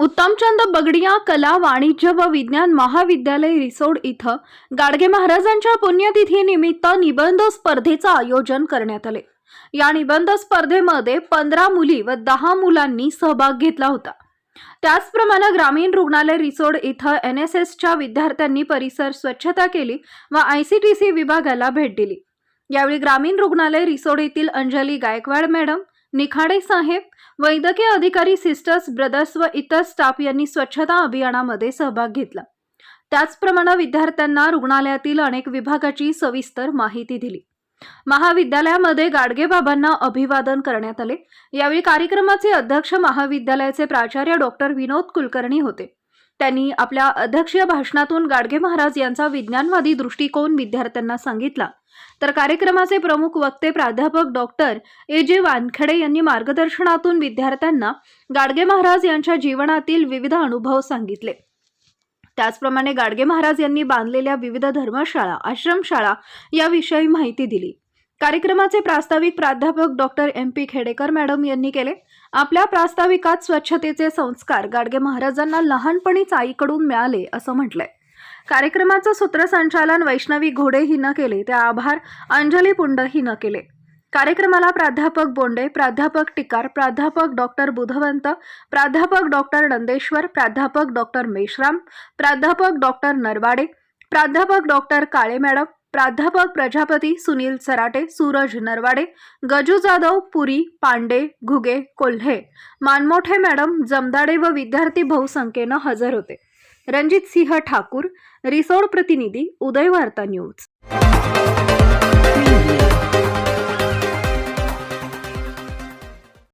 उत्तमचंद बगडिया कला वाणिज्य व विज्ञान महाविद्यालय रिसोड इथं गाडगे महाराजांच्या पुण्यतिथीनिमित्त निबंध स्पर्धेचं आयोजन करण्यात आले. या निबंध स्पर्धेमध्ये पंधरा मुली व दहा मुलांनी सहभाग घेतला होता. त्याचप्रमाणे ग्रामीण रुग्णालय रिसोड इथं एन एस एसच्या विद्यार्थ्यांनी परिसर स्वच्छता केली व आय सी टी सी विभागाला भेट दिली. यावेळी ग्रामीण रुग्णालय रिसोड येथील अंजली गायकवाड मॅडम निखाडे साहेब वैद्यकीय अधिकारी सिस्टर्स ब्रदर्स व इतर स्टाफ यांनी स्वच्छता अभियानामध्ये सहभाग घेतला. त्याचप्रमाणे विद्यार्थ्यांना रुग्णालयातील अनेक विभागाची सविस्तर माहिती दिली. महाविद्यालयामध्ये गाडगेबाबांना अभिवादन करण्यात आले. यावेळी कार्यक्रमाचे अध्यक्ष महाविद्यालयाचे प्राचार्य डॉक्टर विनोद कुलकर्णी होते. त्यांनी आपल्या अध्यक्षीय भाषणातून गाडगे महाराज यांचा विज्ञानवादी दृष्टिकोन विद्यार्थ्यांना सांगितला. तर कार्यक्रमाचे प्रमुख वक्ते प्राध्यापक डॉक्टर ए जे वानखडे यांनी मार्गदर्शनातून विद्यार्थ्यांना गाडगे महाराज यांच्या जीवनातील विविध अनुभव सांगितले. त्याचप्रमाणे गाडगे महाराज यांनी बांधलेल्या विविध धर्मशाळा आश्रमशाळा याविषयी माहिती दिली. कार्यक्रमाचे प्रास्ताविक प्राध्यापक doctor M P Khedekar madam यांनी केले. आपल्या प्रास्ताविकात स्वच्छतेचे संस्कार गाडगे महाराजांना लहानपणीच आईकडून मिळाले असं म्हटलंय. कार्यक्रमाचं सूत्रसंचालन वैष्णवी घोडे हिनं केले ते आभार अंजली पुंड हिनं केले. कार्यक्रमाला प्राध्यापक बोंडे प्राध्यापक टिकार प्राध्यापक डॉक्टर बुधवंत प्राध्यापक डॉक्टर नंदेश्वर प्राध्यापक डॉक्टर मेश्राम प्राध्यापक डॉक्टर नरवाडे प्राध्यापक डॉक्टर काळे मॅडम प्राध्यापक प्रजापती सुनील सराटे सूरज नरवाडे गजू जाधव पुरी पांडे घुगे कोल्हे मानमोठे मॅडम जमदाडे व विद्यार्थी बहुसंख्येनं हजर होते. रणजित सिंह ठाकूर रिसोड प्रतिनिधी उदय वार्ता न्यूज.